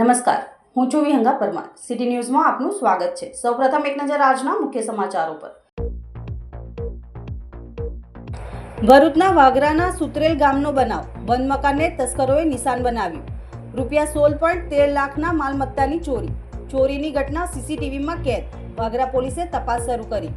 નમસ્કાર. હું છું વિહંગા પરમાર. સિટી ન્યૂઝમાં આપનું સ્વાગત છે. સૌપ્રથમ એક નજર આજના મુખ્ય સમાચારો પર. ભરૂચના વાગરાના સુત્રેલ ગામનો બનાવ. બંધ મકાનને તસ્કરોએ નિશાન બનાવ્યું. રૂપિયા સોળ પોઈન્ટ તેર લાખના માલમત્તાની ચોરી. ચોરીની ઘટના સીસીટીવીમાં કેદ. વાગરા પોલીસે તપાસ શરૂ કરી.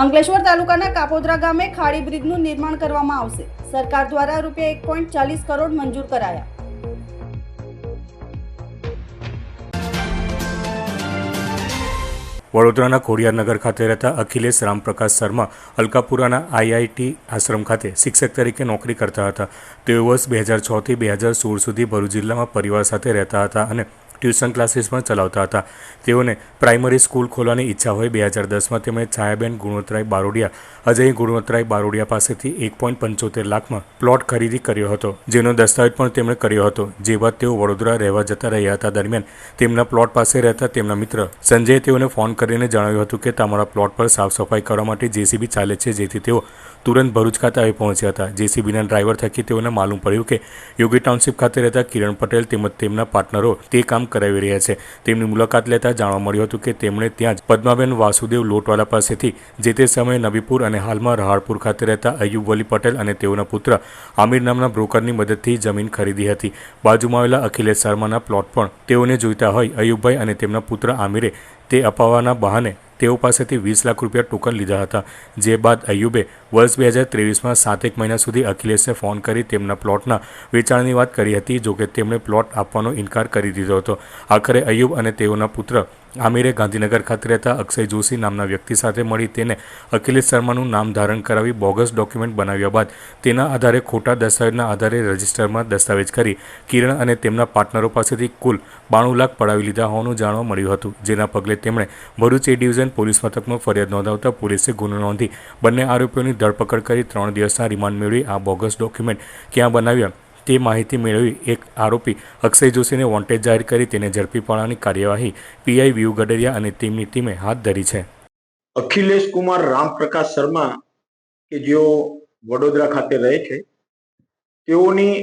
અંકલેશ્વર તાલુકાના કાપોદ્રા ગામે ખાડી બ્રિજનું નિર્માણ કરવામાં આવશે. સરકાર દ્વારા રૂપિયા એક પોઈન્ટ ચાલીસ કરોડ મંજૂર કરાયા. વડોદરાના ખોડિયારનગર ખાતે રહેતા અખિલેશ રામપ્રકાશ શર્મા અલકાપુરાના આઈઆઈટી આશ્રમ ખાતે શિક્ષક તરીકે નોકરી કરતા હતા. તેઓ વર્ષ બે હજાર છથી બે હજાર સોળ સુધી ભરૂચ જિલ્લામાં પરિવાર સાથે રહેતા હતા અને ટ્યુશન ક્લાસીસ પણ ચલાવતા હતા. તેઓને પ્રાઇમરી સ્કૂલ ખોલવાની ઈચ્છા હોય બે હજાર દસમાં તેમણે છાયાબેન ગુણવંતરાય બારોડિયા, અજય ગુણવંતરાય બારોડિયા પાસેથી એક પોઈન્ટ પંચોતેર લાખમાં પ્લોટ ખરીદી કર્યો હતો. જેનો દસ્તાવેજ પણ તેમણે કર્યો હતો. જે બાદ તેઓ વડોદરા રહેવા જતા રહ્યા હતા. દરમિયાન તેમના પ્લોટ પાસે રહેતા તેમના મિત્ર સંજયે તેઓને ફોન કરીને જણાવ્યું હતું કે, તમારા પ્લોટ પર સાફ સફાઈ કરવા માટે જેસીબી ચાલે છે, જેથી તેઓ તુરંત ભરૂચ ખાતે આવી પહોંચ્યા હતા. જેસીબીના ડ્રાઈવર થકી તેઓને માલુમ પડ્યું કે યોગી ટાઉનશીપ ખાતે રહેતા કિરણ પટેલ તેમજ તેમના પાર્ટનરો તે કામ કરાવી રહ્યા છે. તેમની મુલાકાત લેતા જાણવા મળ્યું હતું કે તેમણે ત્યાં જ પદ્માબેન વાસુદેવ લોટવાલા પાસેથી જે તે સમયે નબીપુર અને હાલમાં રહાળપુર ખાતે રહેતા અયુબ વલી પટેલ અને તેઓના પુત્ર આમિર નામના બ્રોકરની મદદથી જમીન ખરીદી હતી. બાજુમાં આવેલા અખિલેશ શર્માના પ્લોટ પણ તેઓને જોઈતા હોય અયુબભાઈ અને તેમના પુત્ર આમિરે તે અપાવવાના બહાને તેઓ પાસેથી વીસ લાખ રૂપિયા ટોકન લીધા હતા, જે બાદ અયુબે વર્ષ બે હજાર ત્રેવીસમાં સાતેક મહિના સુધી અખિલેશને ફોન કરી તેમના પ્લોટના વેચાણની વાત કરી હતી, જોકે તેમણે પ્લોટ આપવાનો ઇનકાર કરી દીધો હતો. આખરે અયુબ અને તેઓના પુત્ર આમિરે ગાંધીનગર ખાતે રહેતા અક્ષય જોશી નામના વ્યક્તિ સાથે મળી તેને અખિલેશ શર્માનું નામ ધારણ કરાવી બોગસ ડોક્યુમેન્ટ બનાવ્યા બાદ તેના આધારે ખોટા દસ્તાવેજના આધારે રજિસ્ટરમાં દસ્તાવેજ કરી કિરણ અને તેમના પાર્ટનરો પાસેથી કુલ બાણું લાખ પડાવી લીધા હોવાનું જાણવા મળ્યું હતું, જેના પગલે તેમણે ભરૂચ એ ડિવિઝન પોલીસ મથકમાં ફરિયાદ નોંધાવતા પોલીસે ગુનો નોંધી બંને આરોપીઓની ધરપકડ કરી ત્રણ દિવસના રિમાન્ડ મેળવી આ બોગસ ડોક્યુમેન્ટ ક્યાં બનાવ્યા? તે માહિતી મેળવી એક આરોપી અક્ષય જોશીને વોન્ટેજ જાહેર કરી તેને ઝડપી પાડવાની કાર્યવાહી પીઆઈ વ્યુ ગડરિયા અને તેમની ટીમે હાથ ધરી છે. અખિલેશ કુમાર રામપ્રકાશ શર્મા કે જેઓ વડોદરા ખાતે રહે છે, તેઓની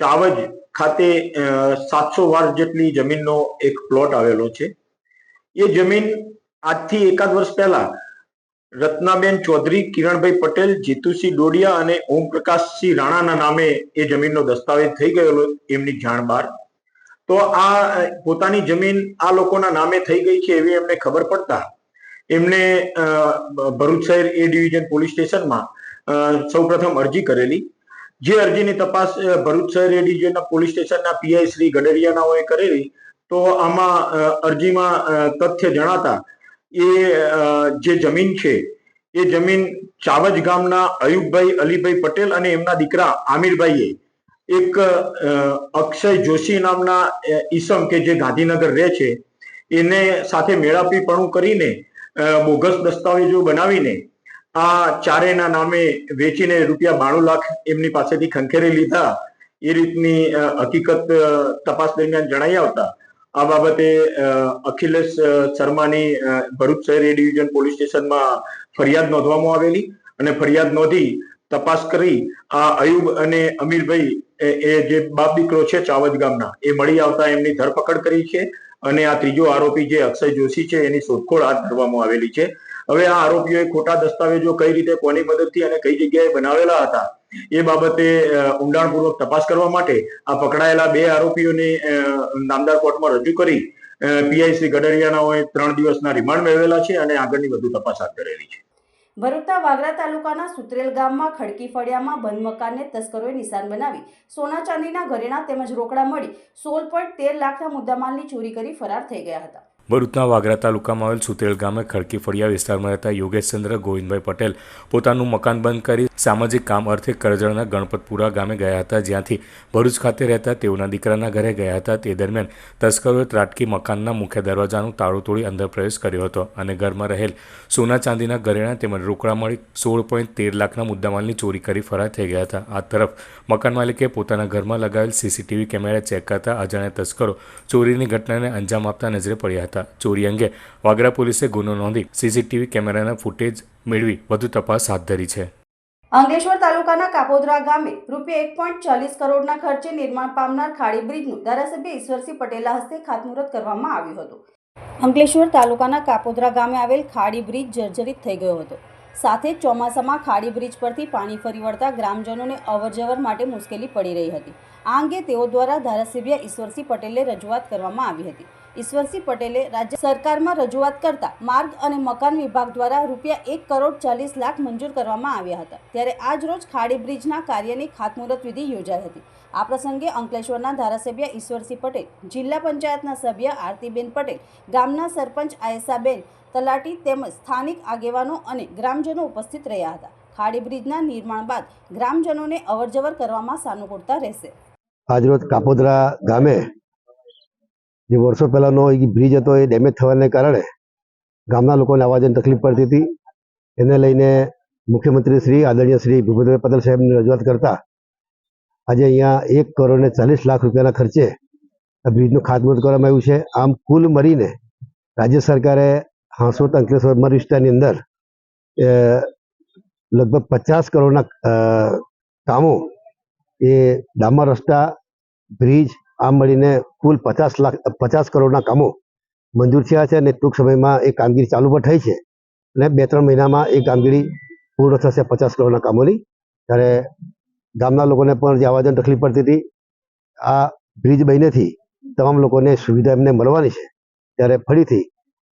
ચાવજ ખાતે સાતસો વાર જેટલી જમીનનો એક પ્લોટ આવેલો છે. એ જમીન આજથી એકાદ વર્ષ પહેલા રત્નાબેન ચૌધરી, કિરણભાઈ પટેલ, જીતુસિંહ ડોડિયા અને ઓમપ્રકાશસિંહ રાણાના નામે એ જમીનનો દસ્તાવેજ થઈ ગયેલો એમની જાણ બહાર. તો આ પોતાની જમીન આ લોકોના નામે થઈ ગઈ છે એવી એમને ખબર પડતા એમને ભરૂચ શહેર એ ડિવિઝન પોલીસ સ્ટેશનમાં સૌપ્રથમ અરજી કરેલી. જે અરજીની તપાસ ભરૂચ શહેર એ ડિવિઝનના પોલીસ સ્ટેશનના પીઆઈ શ્રી ગડરિયાનાઓએ કરેલી. તો આમાં અરજીમાં તથ્ય જણાતા એ જે જમીન છે, એ જમીન ચાવજ ગામના અયુબભાઈ અલીભાઈ પટેલ અને એમના દીકરા આમિરભાઈએ એક અક્ષય જોશી નામના ઈસમ કે જે ગાંધીનગર રહે છે, એને સાથે મેળાપીપણું કરીને બોગસ દસ્તાવેજો બનાવીને આ ચારેયના નામે વેચીને રૂપિયા બાણું લાખ એમની પાસેથી ખંખેરી લીધા. એ રીતની હકીકત તપાસ દરમિયાન જણાઈ આવતા આ બાબતે અખિલેશ શર્માની ભરૂચ શહેર એ ડિવિઝન પોલીસ સ્ટેશનમાં ફરિયાદ નોંધવામાં આવેલી અને ફરિયાદ નોંધી તપાસ કરી આ અયુબ અને અમીરભાઈ એ જે બાપ દીકરો છે ચાવજ ગામના, એ મળી આવતા એમની ધરપકડ કરી છે અને આ ત્રીજો આરોપી જે અક્ષય જોશી છે એની શોધખોળ હાથ ધરવામાં આવેલી છે. હવે આ આરોપીઓએ ખોટા દસ્તાવેજો કઈ રીતે, કોની મદદથી અને કઈ જગ્યાએ બનાવેલા હતા, એ બાબતે ઊંડાણપૂર્વક તપાસ કરવા માટે આ પકડાયેલા બે આરોપીઓને નામદાર કોર્ટમાં રજૂ કરી પીઆઈ શ્રી ત્રણ દિવસના રિમાન્ડ મેળવેલા છે અને આગળની વધુ તપાસ હાથ ધરેલી છે. ભરૂચના વાગરા તાલુકાના સુત્રેલ ગામમાં ખડકી ફળિયામાં બંધ મકાનને તસ્કરોએ નિશાન બનાવી, સોના ચાંદીના ઘરેણા તેમજ રોકડા મળી સોળ પોઈન્ટ તેર લાખના મુદ્દામાલની ચોરી કરી ફરાર થઈ ગયા હતા. ભરૂચના વાગરા તાલુકામાં આવેલ સુતેલ ગામે ખડકી ફળિયા વિસ્તારમાં રહેતા યોગેશચંદ્ર ગોવિંદભાઈ પટેલ પોતાનું મકાન બંધ કરી સામાજિક કામ અર્થે કરજણના ગણપતપુરા ગામે ગયા હતા. જ્યાંથી ભરૂચ ખાતે રહેતા તેઓના દીકરાના ઘરે ગયા હતા. તે દરમિયાન તસ્કરોએ ત્રાટકી મકાનના મુખ્ય દરવાજાનું તાળું તોડી અંદર પ્રવેશ કર્યો હતો અને ઘરમાં રહેલ સોના ચાંદીના ઘરેણા તેમજ રોકડા મળી સોળ પોઈન્ટ તેર લાખના મુદ્દામાલની ચોરી કરી ફરાર થઈ ગયા હતા. આ તરફ મકાન માલિકે પોતાના ઘરમાં લગાવેલ સીસીટીવી કેમેરા ચેક કરતા અજાણ્યા તસ્કરો ચોરીની ઘટનાને અંજામ આપતા નજરે પડ્યા હતા. ચોરી અંગે વાગરા પોલીસે ગુનો નોંધી સીસીટીવી કેમેરાના ફૂટેજ મેળવી વધુ તપાસ હાથ ધરી છે. અંકલેશ્વર તાલુકાના કાપોદરા ગામે રૂપિયા એક પોઈન્ટ ચાલીસ કરોડના ખર્ચે નિર્માણ પામનાર ખાડી બ્રિજનું ધારાસભ્ય ઈશ્વરસિંહ પટેલના હસ્તે ખાતમુહૂર્ત કરવામાં આવ્યું હતું. અંકલેશ્વર તાલુકાના કાપોદરા ગામે આવેલ ખાડી બ્રિજ જર્જરિત થઈ ગયો હતો. સાથે જ ચોમાસામાં ખાડી બ્રિજ પરથી પાણી ફરી વળતા ગ્રામજનોને અવરજવર માટે મુશ્કેલી પડી રહી હતી. આ અંગે તેઓ દ્વારા ધારાસભ્ય ઈશ્વરસિંહ પટેલે રજૂઆત કરવામાં આવી હતી. ઈશ્વરસિંહ પટેલે રાજ્ય સરકારમાં રજૂઆત કરતા માર્ગ અને મકાન વિભાગ દ્વારા રૂપિયા એક કરોડ ચાલીસ લાખ મંજૂર કરવામાં આવ્યા હતા. ત્યારે આજ રોજ ખાડી બ્રિજના કાર્યની ખાતમુહૂર્ત વિધિ યોજાઈ હતી. આ પ્રસંગે અંકલેશ્વરના ધારાસભ્ય ઈશ્વરસિંહ પટેલ, જિલ્લા પંચાયતના સભ્ય આરતીબેન પટેલ, ગામના સરપંચ આયેશાબેન તલાટી તેમજ સ્થાનિક આગેવાનો અને ગ્રામજનો ઉપસ્થિત રહ્યા હતા. ખાડી બ્રિજના નિર્માણ બાદ ગ્રામજનોને અવરજવર કરવામાં સાનુકૂળતા રહેશે. આજરોજ કાપોદરા ગામે જે વર્ષો પહેલાંનો એ બ્રિજ હતો, એ ડેમેજ થવાને કારણે ગામના લોકોને આવવા જવાની તકલીફ પડતી હતી. એને લઈને મુખ્યમંત્રી શ્રી, આદરણીય શ્રી ભૂપેન્દ્રભાઈ પટેલ સાહેબની રજૂઆત કરતા આજે અહીંયા એક કરોડ ને ચાલીસ લાખ રૂપિયાના ખર્ચે આ બ્રિજનું ખાતમુહૂર્ત કરવામાં આવ્યું છે. આમ કુલ મળીને રાજ્ય સરકારે હાંસોટ અંકલેશ્વર મર વિસ્તારની અંદર લગભગ પચાસ કરોડના કામો એ ડામર રસ્તા, બ્રિજ આમ મળીને કુલ પચાસ લાખ, પચાસ કરોડના કામો મંજૂર થયા છે અને ટૂંક સમયમાં એ કામગીરી ચાલુ પણ થઈ છે. અને બે ત્રણ મહિનામાં એ કામગીરી પૂર્ણ થશે પચાસ કરોડના કામોની. ત્યારે ગામના લોકોને પણ જે આવાજન તકલીફ પડતી હતી, આ બ્રિજ બનીનેથી તમામ લોકોને સુવિધા એમને મળવાની છે. ત્યારે ફરીથી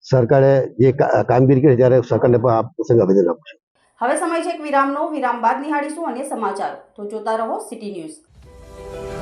સરકારે જે કામગીરી કરી ત્યારે સરકારને પણ આ પ્રસંગે આવેદન આપું છું. હવે સમય છે એક વિરામનો. વિરામ બાદ નિહાળીશું અને સમાચાર. તો જોતા રહો city news.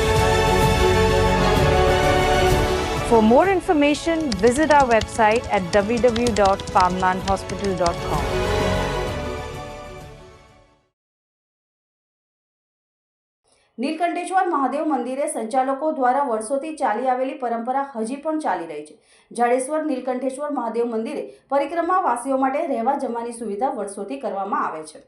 For more information, visit our website at www.farmlandhospital.com. Nilkantheshwar Mahadev મંદિરે સંચાલકો દ્વારા વર્ષોથી ચાલી આવેલી પરંપરા હજી પણ ચાલી રહી છે જાડેશ્વર નીલકંઠેશ્વર મહાદેવ મંદિરે પરિક્રમાવાસીઓ માટે રહેવા જમવાની સુવિધા વર્ષોથી કરવામાં આવે છે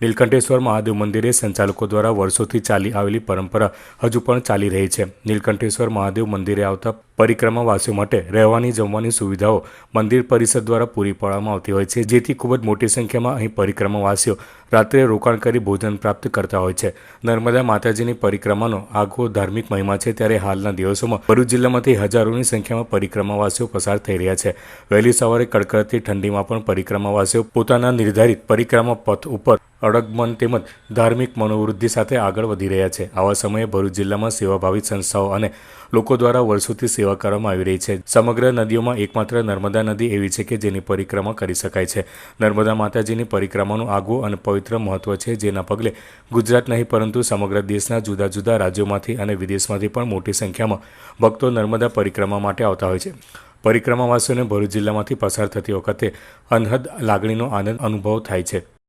નીલકંઠેશ્વર મહાદેવ મંદિરે સંચાલકો દ્વારા વર્ષોથી ચાલી આવેલી પરંપરા હજુ પણ ચાલી રહી છે. નીલકંઠેશ્વર મહાદેવ મંદિરે આવતા પરિક્રમાવાસીઓ માટે રહેવાની જમવાની સુવિધાઓ મંદિર પરિષદ દ્વારા પૂરી પાડવામાં આવતી હોય છે, જેથી ખૂબ જ મોટી સંખ્યામાં અહીં પરિક્રમાવાસીઓ રાત્રે રોકાણ કરી ભોજન પ્રાપ્ત કરતા હોય છે. નર્મદા માતાજીની પરિક્રમાનો આગવો ધાર્મિક મહિમા છે, ત્યારે હાલના દિવસોમાં ભરૂચ જિલ્લામાંથી હજારોની સંખ્યામાં પરિક્રમાવાસીઓ પસાર થઈ રહ્યા છે. વહેલી સવારે કડકડતી ઠંડીમાં પણ પરિક્રમાવાસીઓ પોતાના નિર્ધારિત પરિક્રમા પથ ઉપર અડગમન તેમજ ધાર્મિક મનોવૃદ્ધિ સાથે આગળ વધી રહ્યા છે. આવા સમયે ભરૂચ જિલ્લામાં સેવાભાવી સંસ્થાઓ અને લોકો દ્વારા વર્ષોથી સેવા કરવામાં આવી રહી છે. સમગ્ર નદીઓમાં એકમાત્ર નર્મદા નદી એવી છે કે જેની પરિક્રમા કરી શકાય છે. નર્મદા માતાજીની પરિક્રમાનું આગવું અને પવિત્ર મહત્વ છે જેના પગલે ગુજરાત નહીં, પરંતુ સમગ્ર દેશના જુદા જુદા રાજ્યોમાંથી અને વિદેશમાંથી પણ મોટી સંખ્યામાં ભક્તો નર્મદા પરિક્રમા માટે આવતા હોય છે. પરિક્રમાવાસીઓને ભરૂચ જિલ્લામાંથી પસાર થતી વખતે અનહદ લાગણીનો આનંદ અનુભવ થાય છે.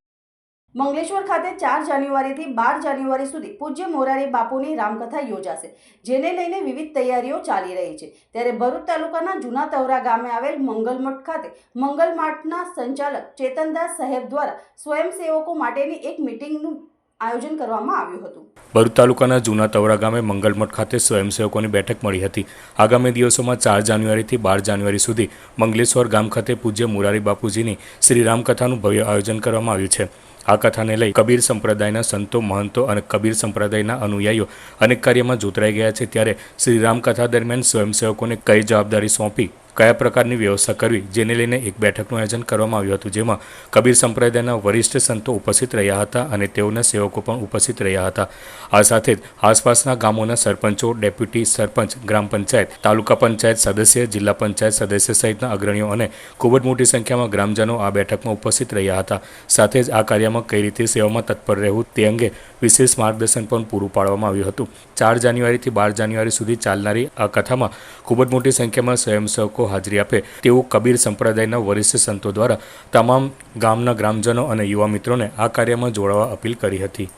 મંગલેશ્વર ખાતે ચાર જાન્યુઆરીથી બાર જાન્યુઆરી સુધી પૂજ્ય મોરારી બાપુની રામકથા યોજાશે, જેને લઈને વિવિધ તૈયારીઓ ચાલી રહી છે. ત્યારે ભરૂચ તાલુકાના જૂના તવરા ગામે આવેલ મંગલમઠ ખાતે મંગલમઠના સંચાલક ચેતનદાસ સાહેબ દ્વારા સ્વયંસેવકો માટેની એક મિટિંગનું આયોજન કરવામાં આવ્યું હતું. ભરૂચ તાલુકાના જૂના તવરા ગામે મંગલમઠ ખાતે સ્વયંસેવકોની બેઠક મળી હતી. આગામી દિવસોમાં ચાર જાન્યુઆરીથી બાર જાન્યુઆરી સુધી મંગલેશ્વર ગામ ખાતે પૂજ્ય મોરારી બાપુજીની શ્રી રામકથાનું ભવ્ય આયોજન કરવામાં આવ્યું છે. આ કથાને લઈ કબીર સંપ્રદાયના સંતો, મહંતો અને કબીર સંપ્રદાયના અનુયાયીઓ અનેક કાર્યમાં જોતરાઈ ગયા છે. ત્યારે શ્રી રામકથા દરમિયાન સ્વયંસેવકોને કઈ જવાબદારી સોંપી? કયા પ્રકારની વ્યવસ્થા કરવી જેને લઈને એક બેઠકનું આયોજન કરવામાં આવ્યું હતું, જેમાં કબીર સંપ્રદાયના વરિષ્ઠ સંતો ઉપસ્થિત રહ્યા હતા અને તેઓના સેવકો પણ ઉપસ્થિત રહ્યા હતા. આ સાથે જ આસપાસના ગામોના સરપંચો, ડેપ્યુટી સરપંચ, ગ્રામ પંચાયત, તાલુકા પંચાયત સદસ્ય, જિલ્લા પંચાયત સદસ્ય સહિતના અગ્રણીઓ અને ખૂબ જ મોટી સંખ્યામાં ગ્રામજનો આ બેઠકમાં ઉપસ્થિત રહ્યા હતા. સાથે જ આ કાર્યમાં કઈ રીતે સેવામાં તત્પર રહેવું તે અંગે વિશેષ માર્ગદર્શન પણ પૂરું પાડવામાં આવ્યું હતું. ચાર જાન્યુઆરીથી બાર જાન્યુઆરી સુધી ચાલનારી આ કથામાં ખૂબ જ મોટી સંખ્યામાં સ્વયંસેવકો હાજરી આપે તેવું કબીર સંપ્રદાયના વરિષ્ઠ સંતો દ્વારા તમામ ગામના ગ્રામજનો અને યુવા મિત્રોને આ કાર્યમાં જોડાવા અપીલ કરી હતી.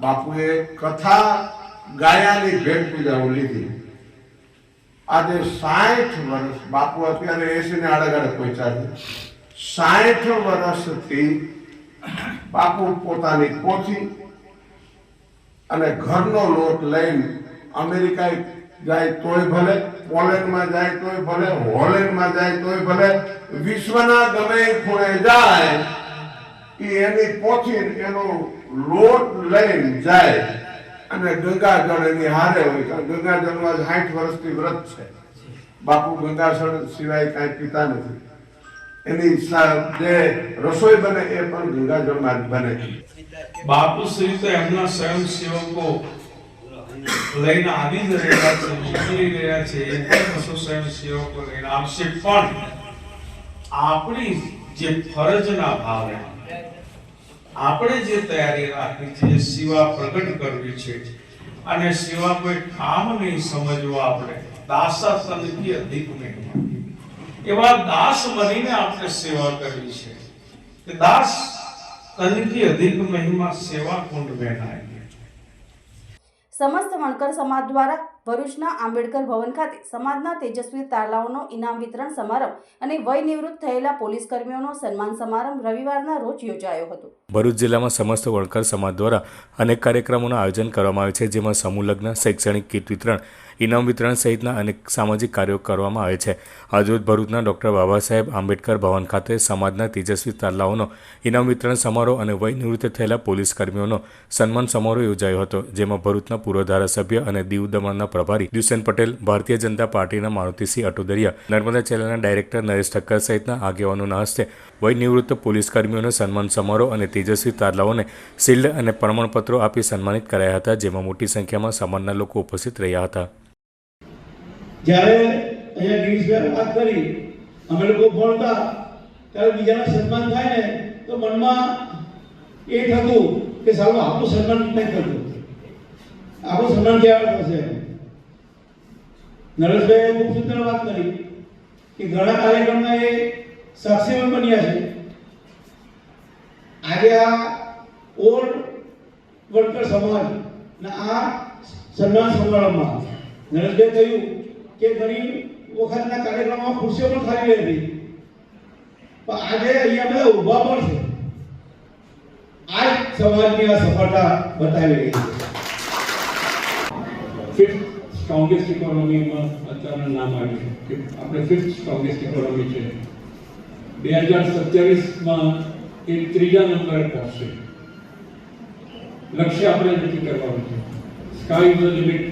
બાપુએ કથા ગાયાની ભેટ પૂજાઓ લીધી. આજે સાઠ વર્ષ, બાપુ અત્યારે એસી ને આડે પહોંચ્યા છે. સાઠ વર્ષથી બાપુ પોતાની પોથી અને ઘરનો લોટ લઈને અમેરિકા જાય તોય ભલે પોલેન્ડમાં જાય, તોય ભલે હોલેન્ડમાં જાય, તોય ભલે વિશ્વના ગમે ખૂણે જાય એની પોથી એનો લોટ લઈને જાય. અને ગંગાજળ એની હારે હોય ગંગાજળમાં સાઠ વર્ષથી વ્રત છે. બાપુ ગંગાજળ સિવાય કાંઈ પીતા નથી. એની જે રસોઈ બને એ પણ ગંગાજળમાં જ બને બાપુ શ્રી તો એમના સ્વયંસેવકો લઈને આવી જ રહ્યા છે, નીકળી રહ્યા છે સ્વયંસેવકો લઈને આવશે. પણ આપણી જે ફરજના ભાવે આપણે જે તૈયારી રાખી છે સેવા પ્રગટ કરવી છે. અને સેવા કોઈ કામ નહીં સમજવું આપણે. દાસા તનકી અધિક નહીં એવા દાસ બનીને આપણે સેવા કરવી છે. કે દાસ તનથી અધિક મહિમા સેવા કુંડ બેનાય સમસ્ત વણકર સમાજ દ્વારા ભરૂચના આંબેડકર ભવન ખાતે સમાજના તેજસ્વી તારલાઓનો ઇનામ વિતરણ સમારંભ અને વય નિવૃત્ત થયેલા પોલીસ કર્મીઓનો સન્માન સમારંભ રવિવારના રોજ યોજાયો હતો. ભરૂચ જિલ્લામાં સમસ્ત વણકર સમાજ દ્વારા અનેક કાર્યક્રમોનું આયોજન કરવામાં આવે છે, જેમાં સમૂહ લગ્ન, શૈક્ષણિક કીટ વિતરણ ઇનામ વિતરણ સહિતના અનેક સામાજિક કાર્યો કરવામાં આવે છે. આજરોજ ભરૂચના ડૉક્ટર બાબા સાહેબ આંબેડકર ભવન ખાતે સમાજના તેજસ્વી તાલાઓનો ઇનામ વિતરણ સમારોહ અને વયનિવૃત્ત થયેલા પોલીસ કર્મીઓનો સન્માન સમારોહ યોજાયો હતો, જેમાં ભરૂચના પૂર્વ ધારાસભ્ય અને દીવ દમણના પ્રભારી દ્યુસેન પટેલ, ભારતીય જનતા પાર્ટીના મારુતિસિંહ અટોદરિયા, નર્મદા જિલ્લાના ડાયરેક્ટર નરેશ ઠક્કર સહિતના આગેવાનોના હસ્તે વયનિવૃત્ત પોલીસ કર્મીઓનો સન્માન સમારોહ અને તેજસ્વી તારલાઓને શિલ્ડ અને પ્રમાણપત્રો આપી સન્માનિત કરાયા હતા, જેમાં મોટી સંખ્યામાં સમાજના લોકો ઉપસ્થિત રહ્યા હતા. જ્યારે અહીંયા ગિરીશભાઈ વાત કરી, અમે લોકો ભણતા, ત્યારે બીજાના સન્માન થાય ને, તો મનમાં એ થતું કે સારું, આપણું સન્માન નહીં કરતું આપણું સન્માન ક્યારે થશે? નરેશભાઈએ ખૂબ સુંદર વાત કરી કે ઘણા કાર્યક્રમના એ સાક્ષી બન્યા છે. આજે આ ઓલ્ડ વર્કર સમાજ ને આ સન્માન સમારંભમાં નરેશભાઈ કહ્યું કે ઘણી વખતના કાર્યક્રમમાં ખુરશીઓ પણ ખાલી રહેતી. પણ આજે અહીંયા બધા ઊભા પણ છે. આજ સમાજની આ સફળતા બતાવી રહી છે. ફિફ્થ સ્ટ્રોંગેસ્ટ ઇકોનોમીમાં અત્યારનું નામ આવ્યું છે. આપણે ફિફ્થ સ્ટ્રોંગેસ્ટ ઇકોનોમી છે. બે હજાર સત્યાવીસમાં એ ત્રીજા નંબરે પહોંચશે. લક્ષ્ય આપણે નક્કી કરવાનું છે. સ્કાય ઇઝ લિમિટ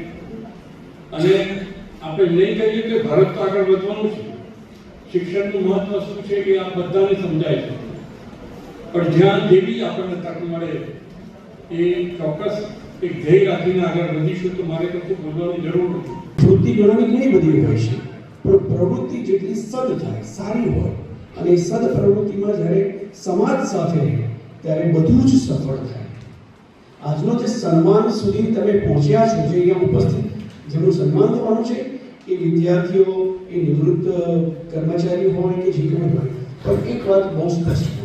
અને આપણે નહીં કહીએ કે ભારત આગળ વધવાનું છે. શિક્ષણનું મહત્વ શું છે એ આ બધાને સમજાય છે. પણ જ્યાં જેવી આપણને તક મળે, એ ચોક્કસ એક ધ્યેય રાખીને આગળ વધીશું તો મારે કશું બોલવાની જરૂર નથી. વૃત્તિ ગણવાની ઘણી બધી હોય છે, પણ પ્રવૃત્તિ જેટલી સદ થાય, સારી હોય, અને સદ પ્રવૃત્તિમાં જ્યારે સમાજ સાથે ત્યારે બધું જ સફળ થાય. આજનો જે સન્માન સુધી તમે પહોંચ્યા છો, જે અહીંયા ઉપસ્થિત, જેનું સન્માન થવાનું છે એ વિદ્યાર્થીઓ એ નિવૃત્ત કર્મચારી હોય કે જે કોઈ હોય. પણ એક વાત બહુ સ્પષ્ટ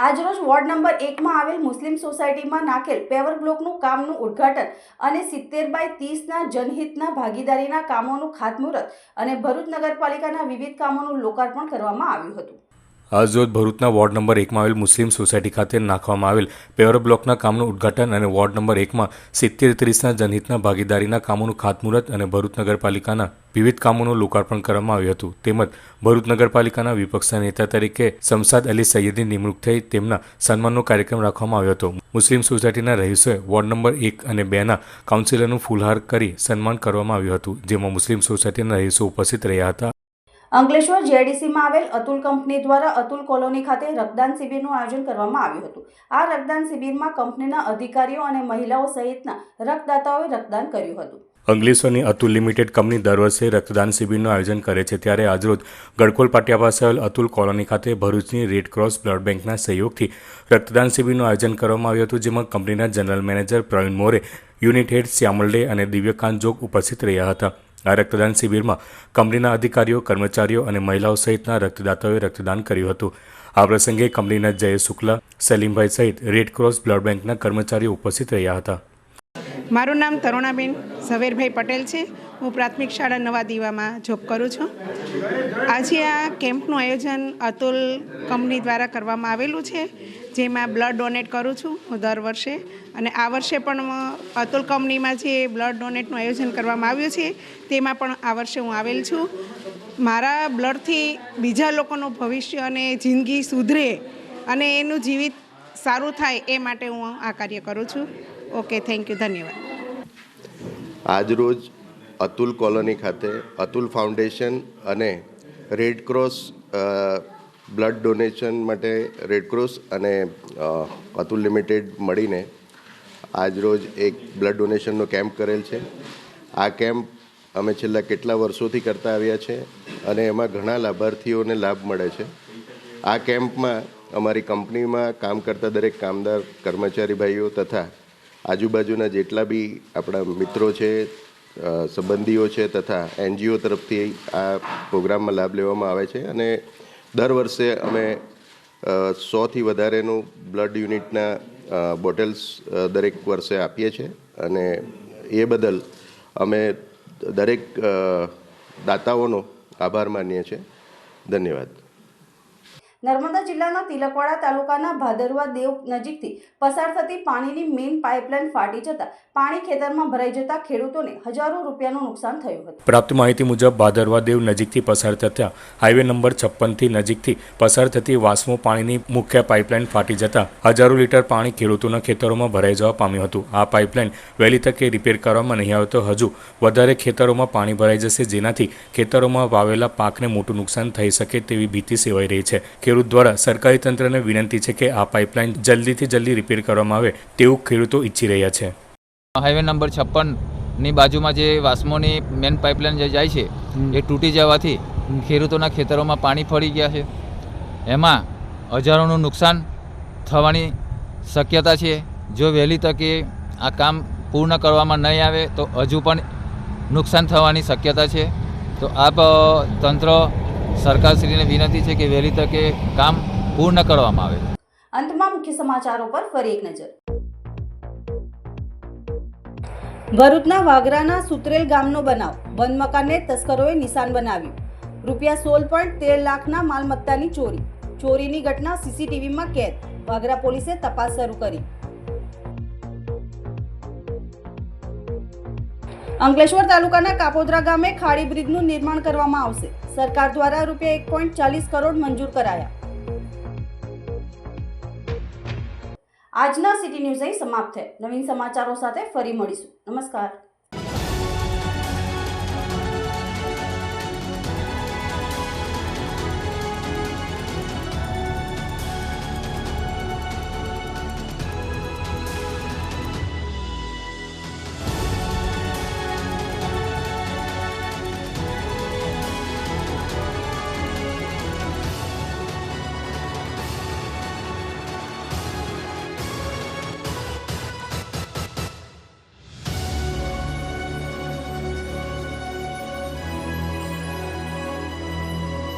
આજરોજ વોર્ડ નંબર એકમાં આવેલ મુસ્લિમ સોસાયટીમાં નાખેલ પેવર બ્લોકનું કામનું ઉદ્ઘાટન અને સિત્તેર બાય ત્રીસના જનહિતના ભાગીદારીના કામોનું ખાતમુહૂર્ત અને ભરૂચ નગરપાલિકાના વિવિધ કામોનું લોકાર્પણ કરવામાં આવ્યું હતું. આજ ભરૂચના વોર્ડ નંબર એકમાં આવેલ મુસ્લિમ સોસાયટી ખાતે નાખવામાં આવેલ પેવર બ્લોકના કામનું ઉદ્ઘાટન અને વોર્ડ નંબર એકમાં સિત્તેર ત્રીસના જનહિતના ભાગીદારીના કામોનું ખાતમુહૂર્ત અને ભરૂચ નગરપાલિકાના વિવિધ કામોનું લોકાર્પણ કરવામાં આવ્યું હતું. તેમજ ભરૂચ નગરપાલિકાના વિપક્ષના નેતા તરીકે શમસાદ અલી સૈયદની નિમણૂક થઈ તેમના સન્માનનો કાર્યક્રમ રાખવામાં આવ્યો હતો. મુસ્લિમ સોસાયટીના રહીશોએ વોર્ડ નંબર એક અને બેના કાઉન્સિલરનું ફૂલહાર કરી સન્માન કરવામાં આવ્યું હતું, જેમાં મુસ્લિમ સોસાયટીના રહીશો ઉપસ્થિત રહ્યા હતા. અંકલેશ્વર જેડીસીમાં આવેલ અતુલ કંપની દ્વારા અતુલ કોલોની ખાતે રક્તદાન શિબિરનું આયોજન કરવામાં આવ્યું હતું. આ રક્તદાન શિબિરમાં કંપનીના અધિકારીઓ અને મહિલાઓ સહિતના રક્તદાતાઓએ રક્તદાન કર્યું હતું. અંગલેશ્વરની અતુલ લિમિટેડ કંપની દર વર્ષે રક્તદાન શિબિરનું આયોજન કરે છે. ત્યારે આજરોજ ગડકોલ પાટિયા પાસે આવેલ અતુલ કોલોની ખાતે ભરૂચની રેડ ક્રોસ બ્લડ બેંકના સહયોગથી રક્તદાન શિબિરનું આયોજન કરવામાં આવ્યું હતું, જેમાં કંપનીના general manager Pravin More, unit head Shyamal Dey અને દિવ્યકાંત જોગ ઉપસ્થિત રહ્યા હતા. આ રક્તદાન શિબિરમાં કંપનીના અધિકારીઓ, કર્મચારીઓ અને મહિલાઓ સહિતના રક્તદાતાઓએ રક્તદાન કર્યું હતું. આ પ્રસંગે કંપનીના જય શુક્લા, સલીમભાઈ સહિત રેડ ક્રોસ બ્લડ બેંકના કર્મચારીઓ ઉપસ્થિત રહ્યા હતા. મારું નામ તરુણાબેન ઝવેરભાઈ પટેલ છે. હું પ્રાથમિક શાળા નવા દીવામાં જોબ કરું છું. આજે આ કેમ્પનું આયોજન અતુલ કંપની દ્વારા કરવામાં આવેલું છે, જેમાં બ્લડ ડોનેટ કરું છું હું દર વર્ષે. અને આ વર્ષે પણ અતુલ કંપનીમાં જે બ્લડ ડોનેટનું આયોજન કરવામાં આવ્યું છે, તેમાં પણ આ વર્ષે હું આવેલ છું. મારા બ્લડથી બીજા લોકોનું ભવિષ્ય અને જિંદગી સુધરે અને એનું જીવિત સારું થાય એ માટે હું આ કાર્ય કરું છું. ઓકે થેન્ક યુ ધન્યવાદ. આજરોજ અતુલ કોલોની ખાતે અતુલ ફાઉન્ડેશન અને રેડ ક્રોસ બ્લડ ડોનેશન માટે રેડ ક્રોસ અને અતુલ લિમિટેડ મળીને આજરોજ એક બ્લડ ડોનેશનનો કેમ્પ કરેલ છે. આ કેમ્પ અમે છેલ્લા કેટલા વર્ષોથી કરતા આવ્યા છે અને એમાં ઘણા લાભાર્થીઓને લાભ મળે છે. આ કેમ્પમાં અમારી કંપનીમાં કામ કરતા દરેક કામદાર, કર્મચારી ભાઈઓ તથા આજુબાજુના જેટલા બી આપણા મિત્રો છે સંબંધીઓ છે તથા એનજીઓ તરફથી આ પ્રોગ્રામમાં લાભ લેવામાં આવે છે અને દર વર્ષે અમે સોથી વધારેનું બ્લડ યુનિટના બોટલ્સ દરેક વર્ષે આપીએ છીએ અને એ બદલ અમે દરેક દાતાઓનો આભાર માનીએ છીએ. ધન્યવાદ. નર્મદા જિલ્લાના તિલકવાડા તાલુકાના ભાદરવા દેવ નજીકથી પસાર થતી પાણીની મેઇન પાઇપલાઇન ફાટી જતા પાણી ખેતરમાં ભરાઈ જતા ખેડૂતોને હજારો રૂપિયાનું નુકસાન થયું હતું. પ્રાપ્ત માહિતી મુજબ ભાદરવા દેવ નજીકથી પસાર થતા હાઈવે નંબર છપ્પનથી નજીકથી પસાર થતી વાસ્મો પાણીની મુખ્ય પાઇપલાઇન ફાટી જતા હજારો લીટર પાણી ખેડૂતોના ખેતરોમાં ભરાઈ જવા પામ્યું હતું. આ પાઇપલાઇન વહેલી તકે રિપેર કરવામાં નહીં આવે તો હજુ વધારે ખેતરોમાં પાણી ભરાઈ જશે જેનાથી ખેતરોમાં વાવેલા પાકને મોટું નુકસાન થઈ શકે તેવી ભીતિ સેવાઈ રહી છે. ખેડૂત દ્વારા સરકારી તંત્રને વિનંતી છે કે આ પાઇપલાઇન જલ્દીથી જલ્દી રિપેર કરવામાં આવે તેવું ખેડૂતો ઈચ્છી રહ્યા છે. હાઈવે નંબર છપ્પનની બાજુમાં જે વાસ્મોની મેન પાઇપલાઇન જે જાય છે એ તૂટી જવાથી ખેડૂતોના ખેતરોમાં પાણી ફરી ગયા છે. એમાં હજારોનું નુકસાન થવાની શક્યતા છે. જો વહેલી તકે આ કામ પૂર્ણ કરવામાં નહીં આવે તો હજુ પણ નુકસાન થવાની શક્યતા છે. તો આપ તંત્ર સરકારશ્રીને વિનંતી છે કે વહેલી તકે કામ પૂર્ણ કરવામાં આવે. અંતમાં મુખ્ય સમાચારો પર ફરી એક નજર. ભરૂચના વાગરાના સુત્રેલ ગામનો બનાવ. બંધ મકાનને તસ્કરોએ નિશાન બનાવ્યું. રૂપિયા સોળ પોઈન્ટ તેર લાખના માલમત્તાની ચોરી. ચોરીની ઘટના સીસીટીવીમાં કેદ. વાગરા પોલીસે તપાસ શરૂ કરી. અંકલેશ્વર તાલુકાના કાપોદ્રા ગામે ખાડી બ્રિજનું નિર્માણ કરવામાં આવશે. સરકાર દ્વારા રૂપિયા એક પોઈન્ટ ચાલીસ કરોડ મંજૂર કરાયા. આજના સિટી ન્યૂઝ અહીં સમાપ્ત થાય. નવીન સમાચારો સાથે ફરી મળીશું. નમસ્કાર.